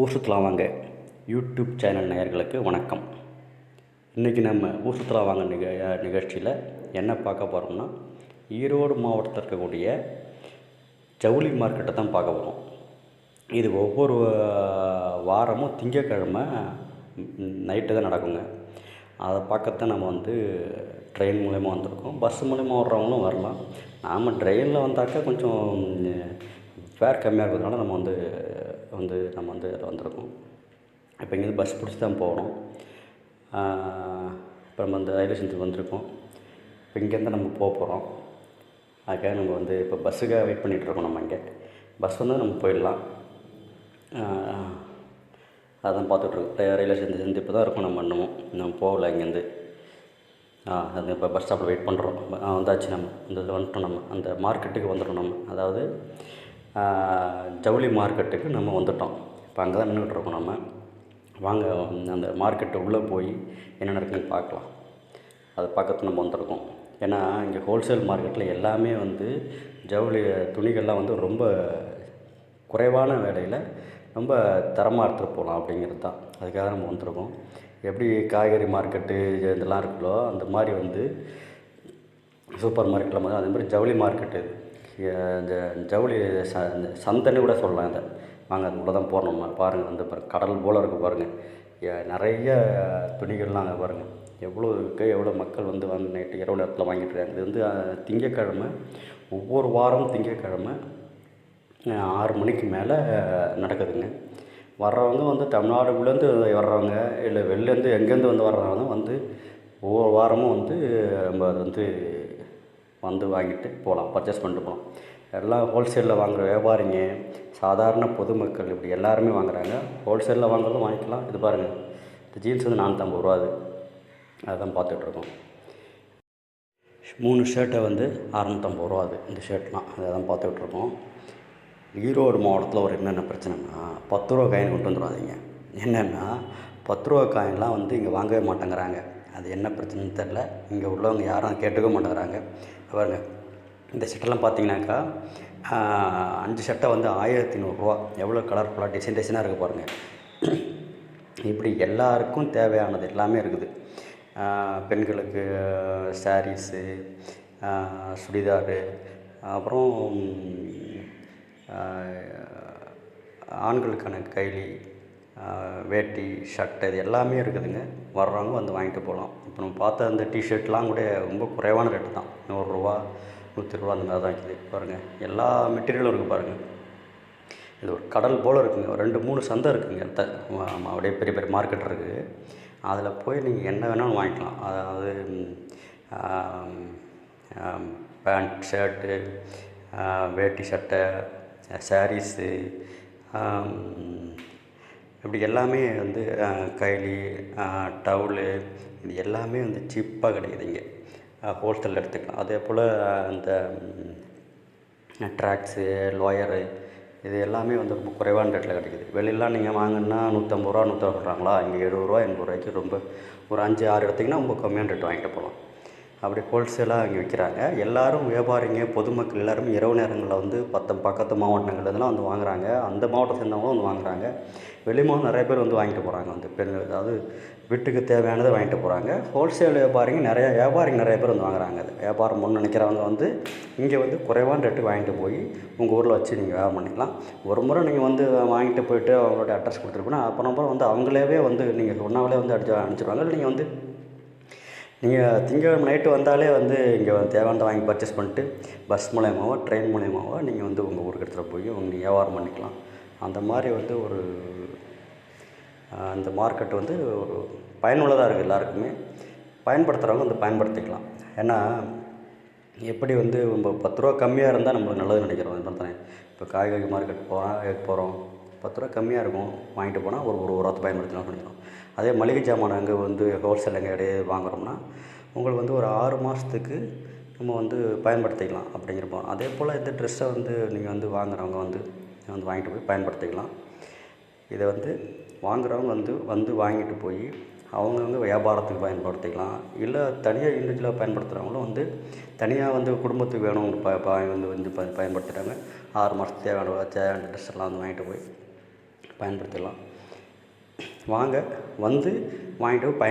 ஊர் சுற்றுலா வாங்க யூடியூப் சேனல் நேயர்களுக்கு வணக்கம். இன்றைக்கி நம்ம ஊர் வாங்க நிக நிகழ்ச்சியில் என்ன பார்க்க போகிறோம்னா ஈரோடு மாவட்டத்தில் இருக்கக்கூடிய ஜவுளி மார்க்கெட்டை தான் பார்க்க போகிறோம் இது ஒவ்வொரு வாரமும் திங்கக்கிழமை நைட்டு தான் நடக்குங்க. அதை பார்க்கத்தான் நம்ம வந்து ட்ரெயின் மூலயமா வந்திருக்கோம். பஸ் மூலயமா வர்றவங்களும் வரலாம். நாம் ட்ரெயினில் வந்தாக்கா கொஞ்சம் ஃபேர் கம்மியாக இருக்கிறதுனால நம்ம வந்து வந்து நம்ம வந்து அதில் வந்திருக்கோம். இப்போ இங்கேருந்து பஸ் பிடிச்சி தான் போகணும். இப்போ நம்ம அந்த ரயில்வே ஸ்டேஷனுக்கு வந்திருக்கோம். இப்போ இங்கேருந்து நம்ம போக போகிறோம். அதுக்காக நம்ம வந்து இப்போ பஸ்ஸுக்காக வெயிட் பண்ணிகிட்ருக்கோம் நம்ம இங்கே. பஸ் வந்து நம்ம போயிடலாம். அதான் பார்த்துட்ருக்கோம் ரயில்வே ஸ்டேஷன் சேர்ந்து இப்போ தான் இருக்கும் நம்ம இன்னமும். நம்ம போகல இங்கேருந்து ஆ அது இப்போ பஸ் ஸ்டாப்பில் வெயிட் பண்ணுறோம் ஆ வந்தாச்சு நம்ம. இந்த வந்துட்டோம் நம்ம. அந்த மார்க்கெட்டுக்கு வந்துடும் நம்ம. அதாவது ஜவுளி மார்க்கெட்டுக்கு நம்ம வந்துட்டோம். இப்போ அங்கே தான் நின்றுட்டு இருக்கோம் நம்ம. வாங்க அந்த மார்க்கெட்டு உள்ளே போய் என்னென்ன இருக்குன்னு பார்க்கலாம். அதை பக்கத்தில் நம்ம வந்திருக்கோம். ஏன்னா இங்கே ஹோல்சேல் மார்க்கெட்டில் எல்லாமே வந்து ஜவுளி துணிகள்லாம் வந்து ரொம்ப குறைவான விலையில் ரொம்ப தரமாக எடுத்துகிட்டு போகலாம் அப்படிங்கிறது தான். அதுக்காக நம்ம வந்திருக்கோம். எப்படி காய்கறி மார்க்கெட்டு இதெல்லாம் இருக்குதோ அந்த மாதிரி வந்து சூப்பர் மார்க்கெட்டில் மாதிரி அதே மாதிரி ஜவுளி மார்க்கெட்டு இந்த ஜவுளி ச இந்த சந்தைன்னு கூட சொல்லலாம் இதை. வாங்க அது உள்ளே தான் போகிறோம் நம்ம பாருங்கள் வந்து பாருங்க கடல் போல் இருக்குது பாருங்கள் நிறைய துணிகள்லாம் அங்கே பாருங்கள் எவ்வளோ இருக்குது எவ்வளோ மக்கள் வந்து வந்து நைட்டு இரவு நேரத்தில் வாங்கிட்டு இருக்காங்க. இது வந்து திங்கக்கிழமை ஒவ்வொரு வாரம் திங்கட்கிழமை ஆறு மணிக்கு மேலே நடக்குதுங்க. வர்றவங்க வந்து தமிழ்நாடுக்குள்ளேருந்து வர்றவங்க இல்லை வெளிலேருந்து எங்கேருந்து வந்து வர்றவங்க வந்து ஒவ்வொரு வாரமும் வந்து நம்ம அது வந்து வந்து வாங்கிட்டு போகலாம் பர்ச்சேஸ் பண்ணிட்டு போகலாம். எல்லாம் ஹோல்சேலில் வாங்குகிற வியாபாரிங்க சாதாரண பொதுமக்கள் இப்படி எல்லாருமே வாங்குறாங்க. ஹோல்சேலில் வாங்குறதும் வாங்கிக்கலாம். இது பாருங்கள் இந்த ஜீன்ஸ் வந்து நானூற்றம்பது ரூபா அது. அதுதான் பார்த்துட்ருக்கோம் மூணு ஷர்ட்டை வந்து அறநூற்றம்பது ரூபா அது. இந்த ஷர்ட்லாம் அதை தான் பார்த்துட்ருக்கோம் ஈரோடு மாவட்டத்தில் ஒரு என்னென்ன பிரச்சனைனா பத்து ரூபா காயின் கொண்டு வந்துடாதீங்க. என்னென்னா பத்து ரூபா காயின்லாம் வந்து இங்கே வாங்கவே மாட்டேங்கிறாங்க. அது என்ன பிரச்சனைன்னு தெரில. இங்கே உள்ளவங்க யாரும் கேட்டுக்க மாட்டேங்கிறாங்க. பாருங்க இந்த ஷர்ட்டெல்லாம் பார்த்தீங்கன்னாக்கா அஞ்சு சட்டை வந்து ஆயிரத்தி நூறுரூவா. எவ்வளோ கலர்ஃபுல்லாக டிசைன் டிசைனாக இருக்குது பாருங்கள் இப்படி எல்லாருக்கும் தேவையானது எல்லாமே இருக்குது. பெண்களுக்கு சாரீஸு சுடிதாரு அப்புறம் ஆண்களுக்கான கைலி வேட்டி ஷர்ட்டு இது எல்லாமே இருக்குதுங்க. வர்றவங்க வந்து வாங்கிட்டு போகலாம். இப்போ நம்ம பார்த்த அந்த டிஷர்ட்லாம் கூட ரொம்ப குறைவான ரேட்டு தான். நூறுரூவா நூற்றி ரூபா அந்த மாதிரி தான் இருக்குது. பாருங்கள் எல்லா மெட்டீரியலும் இருக்குது பாருங்கள் இது ஒரு கடல் போல் இருக்குங்க. ஒரு ரெண்டு மூணு சந்தை இருக்குங்க. த அப்படியே பெரிய பெரிய மார்க்கெட் இருக்குது அதில் போய் நீங்கள் என்ன வேணாலும் வாங்கிக்கலாம். அதாவது பேண்ட் ஷர்ட்டு வேட்டி சட்டை சாரீஸு இப்படி எல்லாமே வந்து கைலி டவுலு இது எல்லாமே வந்து சீப்பாக கிடைக்குது இங்கே. ஹோல்சேலில் எடுத்துக்கலாம். அதே போல் அந்த ட்ராக்ஸு லோயரு இது எல்லாமே வந்து ரொம்ப குறைவான ரேட்டில் கிடைக்குது. வெளியெல்லாம் நீங்கள் வாங்கினா நூற்றம்பது ரூபா நூற்றி சொல்கிறாங்களா இங்கே எழுபது ரூபா எண்பது ரூபாய்க்கு ரொம்ப ஒரு அஞ்சு ஆறு எடுத்திங்கன்னா ரொம்ப கம்மியான ரேட் வாங்கிட்டு போகலாம். அப்படி ஹோல்சேலாக இங்கே விற்கிறாங்க எல்லாரும் வியாபாரிங்க பொதுமக்கள் எல்லோரும் இரவு நேரங்களில் வந்து பத்து பக்கத்து மாவட்டங்கள் இதெல்லாம் வந்து வாங்குறாங்க. அந்த மாவட்டத்தை சேர்ந்தவங்களும் வந்து வாங்குறாங்க. வெளி மாவட்டம் நிறைய பேர் வந்து வாங்கிட்டு போகிறாங்க வந்து பெண்கள் அதாவது வீட்டுக்கு தேவையானதை வாங்கிட்டு போகிறாங்க ஹோல்சேல் வியாபாரிங்க நிறைய வியாபாரிங்க நிறைய பேர் வந்து வாங்குறாங்க அது. வியாபாரம் ஒன்று நினைக்கிறவங்க வந்து இங்கே வந்து குறைவான ரேட்டுக்கு வாங்கிட்டு போய் உங்கள் ஊரில் வச்சு நீங்கள் வியாபாரம் பண்ணிக்கலாம். ஒரு முறை நீங்கள் வந்து வாங்கிட்டு போயிட்டு அவங்களோட அட்ரஸ் கொடுத்துருப்போன்னா அப்புறம் அப்புறம் வந்து அவங்களே வந்து நீங்கள் சொன்னாலே வந்து அடிச்சு அனுப்பிச்சிடுவாங்க. இல்லை நீங்கள் வந்து நீங்கள் திங்கக்கிழமை நைட்டு வந்தாலே வந்து இங்கே வந்து தேவையானதை வாங்கி பர்ச்சேஸ் பண்ணிட்டு பஸ் மூலயமாவோ ட்ரெயின் மூலயமாவோ நீங்கள் வந்து உங்கள் ஊருக்கு எடுத்துகிட்டு போய் உங்கள் வியாபாரம் பண்ணிக்கலாம். அந்த மாதிரி வந்து ஒரு அந்த மார்க்கெட் வந்து ஒரு பயனுள்ளதாக இருக்குது எல்லாருக்குமே. பயன்படுத்துகிறவங்க வந்து பயன்படுத்திக்கலாம். ஏன்னா எப்படி வந்து நம்ம பத்து ரூபா கம்மியாக இருந்தால் நம்மளுக்கு நல்லது நினைக்கிறோம். தானே. இப்போ காய்கறி மார்க்கெட் போகிறோம் போகிறோம். பத்து ரூபா கம்மியாக இருக்கும். வாங்கிட்டு போனால் ஒரு ஒரு வாரத்தை பயன்படுத்தலாம் நினைக்கிறோம் அதே மளிகை ஜாமான் அங்கே வந்து ஹோல்சேல் அங்கே இடையே வாங்குறோம்னா உங்களுக்கு வந்து ஒரு ஆறு மாதத்துக்கு நம்ம வந்து பயன்படுத்திக்கலாம் அப்படிங்கிறப்போ அதே போல் இந்த ட்ரெஸ்ஸை வந்து நீங்கள் வந்து வாங்குறவங்க வந்து வந்து வாங்கிட்டு போய் பயன்படுத்திக்கலாம். இதை வந்து வாங்குறவங்க வந்து வந்து வாங்கிட்டு போய் அவங்கவுங்க வியாபாரத்துக்கு பயன்படுத்திக்கலாம். இல்லை தனியாக இண்டிவிஜுவலாக பயன்படுத்துகிறவங்களும் வந்து தனியாக வந்து குடும்பத்துக்கு வேணும் ப வந்து வந்து ப பயன்படுத்துகிறாங்க ஆறு மாதத்துக்கு தேவையான தேவையான ட்ரெஸ் எல்லாம் வந்து வாங்கிட்டு போய் பயன்படுத்திக்கலாம் வாங்க வந்து வாங்கிட்டு போய்